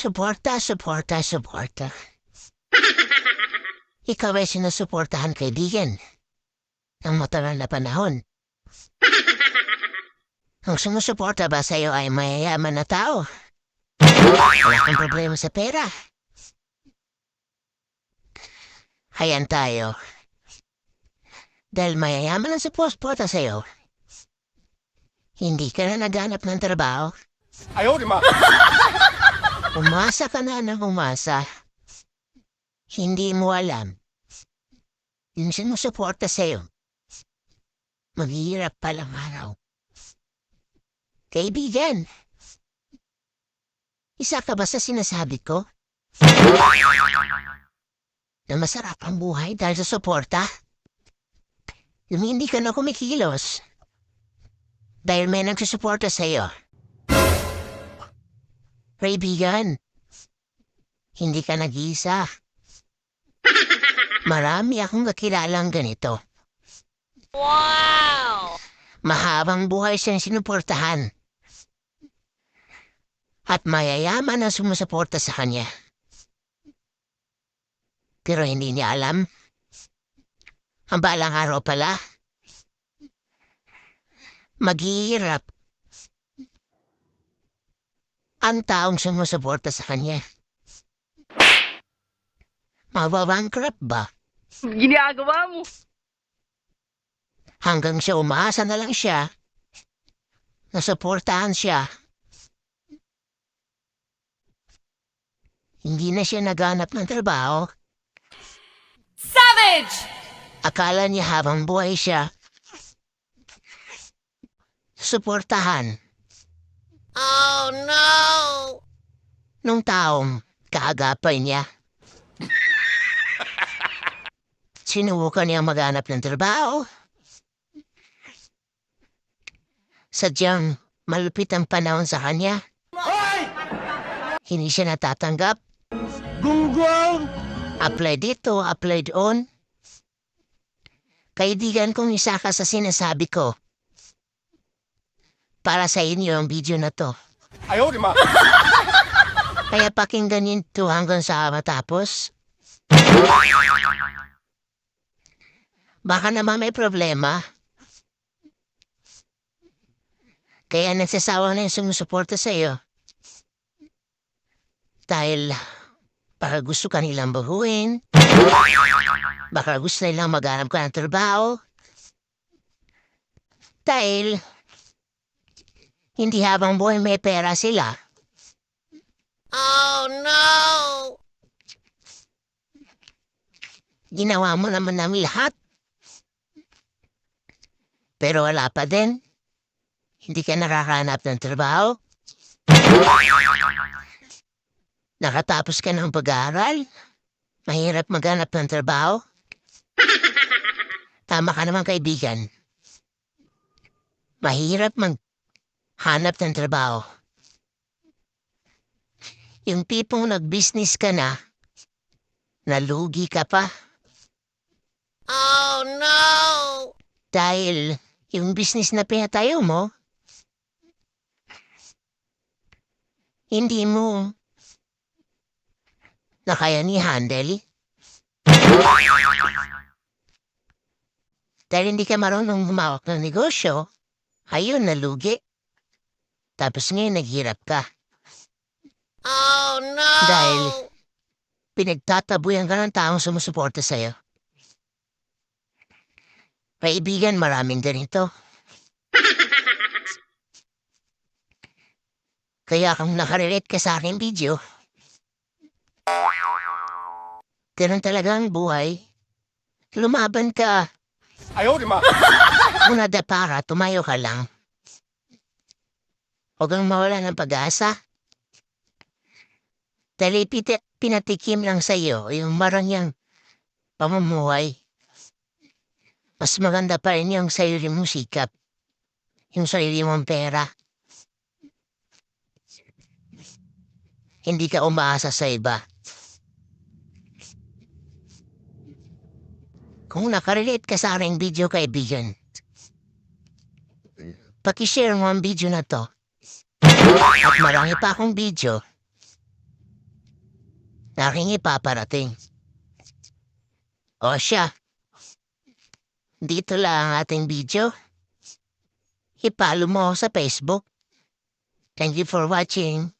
Suporta, suporta, suporta. Ikaw ay sinusuportahan kaibigan. Ang matagal na panahon. Ang sumusuporta ba sa'yo ay mayayaman na tao? Wala kang problema sa pera. Hayan tayo. Dahil mayayaman ang suporta sa'yo. Hindi ka na naghanap ng trabaho. Ayaw, di ma! Umasa ka na ng umasa. Hindi mo alam. Yung sinusuporta sa'yo. Maghihirap palang araw. Kaibigan, isa ka ba sa sinasabi ko? Na masarap ang buhay dahil sa suporta? Yung hindi ka na kumikilos. Dahil may nagsusuporta sa'yo. Kaibigan, hindi ka nag-iisa. Marami akong kakilalang ganito. Wow! Mahabang buhay siyang sinuportahan. At mayayaman ang sumusuporta sa kanya. Pero hindi niya alam. Ang balang araw pala. Maghihirap. Ang taong sumusuporta sa kanya. Mababankrupt ba? Ginagawa mo. hanggang siya umasa na lang siya, nasuportahan siya. Hindi na siya naghanap ng trabaho. Savage! Akala niya habang buhay siya, suportahan Oh no! nung taong kaagapay niya. Sinubukan niya maghanap ng trabaho. Sadyang malupit ang panahon sa kanya. Hindi siya natatanggap. Gunggong! Apply dito, apply doon. Kaibigan kong isa ka sa sinasabi ko para sa inyo ang video na to. Ayaw, di ma! Kaya pakinggan niyo to hanggang sa matapos. Baka naman may problema. Kaya nagsasawa na yung sumusuporta sa iyo. Dahil baka gusto ka nilang bahuin. Baka gusto nilang maghanap ka ng trabaho. Dahil hindi habang buhay may pera sila. Oh no! Ginawa mo naman namin lahat. Pero wala pa din. Hindi ka nakakahanap ng trabaho. Nakatapos ka ng pag-aaral. Mahirap maghanap ng trabaho. Tama ka naman kaibigan. Mahirap maghanap ng trabaho. Yung tipong nag-business ka na, nalugi ka pa. Oh no! Dahil yung business na pinatayo mo, hindi mo na kaya ni handle. Dahil hindi ka marunong humawak ng negosyo, ayun, nalugi. Tapos ngayon naghirap ka. Oh, no! Dahil pinagtatabuyan ka ng taong sumusuporta sa'yo. Kaibigan, maraming ganito. Kaya kung nakarelate ka sa aking video, ganun talaga ang buhay. Lumaban ka. Ayaw, di ma! Muna da para, tumayo ka lang. Huwag kang mawala ng pag-asa. Dahil pinatikim lang sa iyo yung marangyang pamumuhay. Mas maganda pa rin yung sarili mong sikap. Yung sarili mong pera. Hindi ka umaasa sa iba. Kung nakarelate ka sa aking video, kaibigan, pakishare mo ang video na to. At marami pa akong video na aking ipaparating. O siya, dito lang ang ating video. I-follow mo sa Facebook. Thank you for watching.